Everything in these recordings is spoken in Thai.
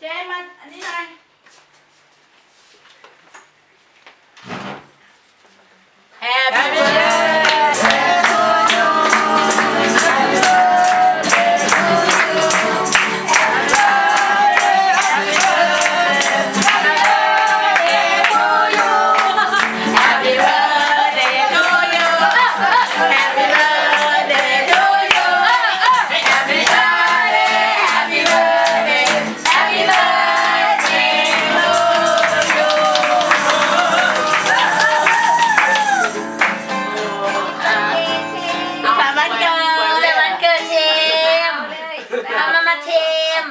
เจมมาอั มามาเชม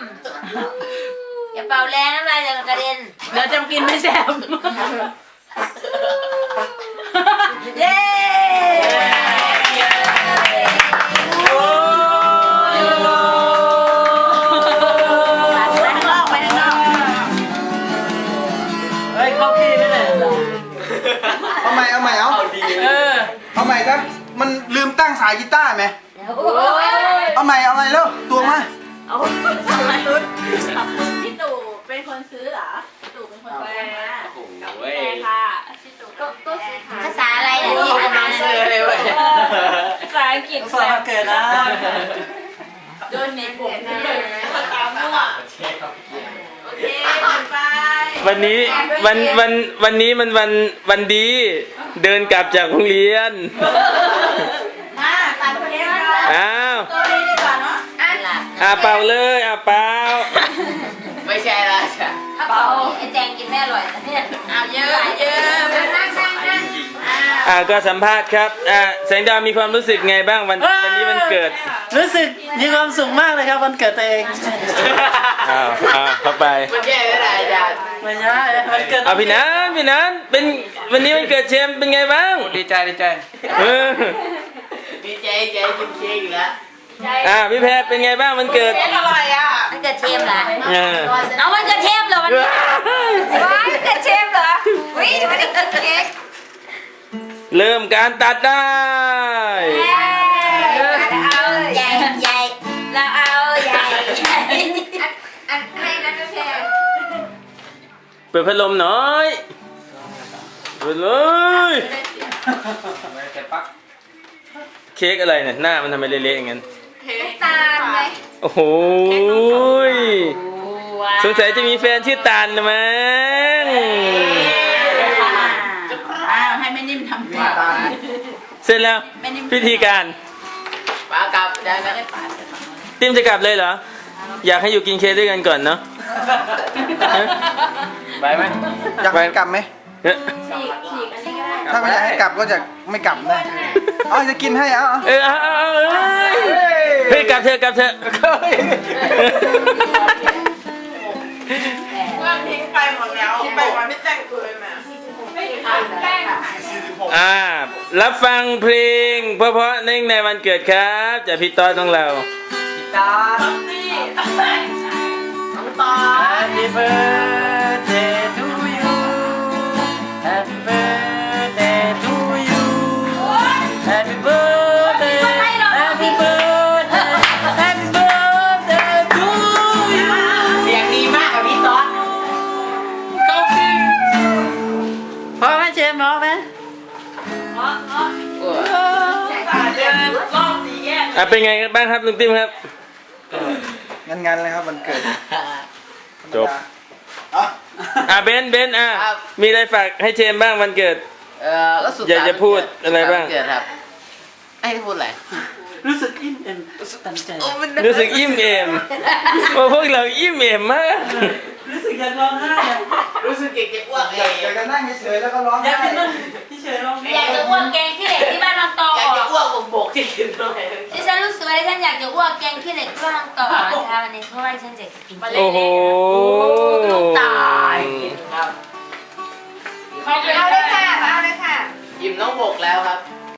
อย่าเป่าแรงน้ำลายจะกระเด็นเดี๋ยวจะกินไม่แซ่บเย้ไปข้างนอกไปข้างนอกเฮ้ยเข้าที่นี่แหละเอาใหม่เอาใหม่เอาเออเอาใหม่ครับมันลืมตั้งสายกีตาร์ไหมโอ้ย เอาใหม่เอาใหม่เร็วตัวมา เอาทำไมขอบคุณพี่ตู่เป็นคนซื้อเหรอพี่ตู่เป็นคนซื้อมากับแม่ค่ะพี่ตู่ก็ก็ซื้อค่ะภาษาอะไรอะที่อ่านมาเซอร์เลยเว้ยภาษาอังกฤษสวัสดีเกิดนะโดนเน็ตผมเลยภาษามั่วโอเคไปวันนี้วันวันวันนี้มันวันวันดี เดินกลับจากโรงเรียนมาตัดเค้กกันอ้าว อ่านล่ะอาเป่าเลยอาเป่าไม่ใช่ละจ้ะถ้าเป่าไอ้แจงกินไม่อร่อยนะเนี่ยเอาเยอะเยอะนั่งนั่งนั่งนั่งอ่าก็สัมภาษณ์ครับอ่าแสงดาวมีความรู้สึกไงบ้างวันวันนี้วันเกิดรู้สึกมีความสุขมากเลยครับวันเกิดตัวเองอ้าวอ้าวเข้าไปไม่ใช่ไม่ได้จ้ะไม่ใช่วันเกิดเอาพี่นันพี่นันเป็นวันนี้วันเกิดเชมเป็นไงบ้างดีใจดีใจเออดีใจใจกินเค้กอีกแล้ว อ่าพี่แพรเป็นไงบ้างวันเกิดเค้กอร่อยอะมันเกิดเชมเหรอเออเอามันเกิดเชมเหรอวันนี้ว้ายมันเกิดเชมเหรอวิ่งมันเกิดเค้กเริ่มการตัดได้เอาใหญ่ใหญ่เราเอาใหญ่ใหญ่อันให้นะพี่แพรเปิดพัดลมหน่อยเปิดเลยเค้กอะไรเนี่ยหน้ามันทำไมเละๆอย่างนั้นน้ำตาลไหม โอ้โหยสงสัยจะมีแฟนชื่อตาลนะมั้งอ้าวให้แม่นิ่มทำก่อนเสร็จแล้วพิธีการปากลับได้ไหมติมจะกลับเลยเหรอ อยากให้อยู่กินเค้กด้วยกันก่อนเนาะฮะไปไหมอยากให้กลับไหมเอ๊ะถ้าไม่อยากให้กลับก็จะไม่กลับนะเอาจะกินให้เอาเอาเออ เอาเอาเอาเอ้ยเฮ้ยกลับเถอะกลับเถอะว่าทิ้งไปหมดแล้วไปวันไม่แต่งตัวเลยแม่ไม่แป้งอ่ารับฟังเพลง เพราะๆในในวันเกิดครับจากพี่ต้อยของเราตาต้องนี่ต้องไปน้องตอ Happy birthday อะเป็นไงบ้างครับลุงติ้มครับงั้นงั้นๆเลยครับวันเกิดจบ อะ อะเบนซ์เบนซ์อะครับ มีอะไรฝากให้เชมบ้างวันเกิด เออก็สุดอยากจะพูดอะไรบ้าง เกิดครับไอ้พูดอะไรรู้สึกอิ่มเอ็มตั้งใจ รู้สึกอิ่มเอมว่าพวกเราอิ่มเอมมาก รู้สึกอยากร้องไห้อะรู้สึกอยากจะอ้วกอยากอยากจะนั่งเฉยๆแล้วก็ร้องอยากไห้ จะนั่งที่เฉยร้องไห้ อยากจะอ้วกแกงขี้เหล็ก กบกบกที่กินด้วยดิฉันรู้สึกว่าดิฉันอยากจะอ้วกแกงขี้เหล็กที่บ้านบางตอนะคะวันนี้เพราะว่าดิฉันอยากจะกินโอ้โหลูกตายครับเอาเลยค่ะเอาเลยค่ะยิ้มน้องบกแล้วครับ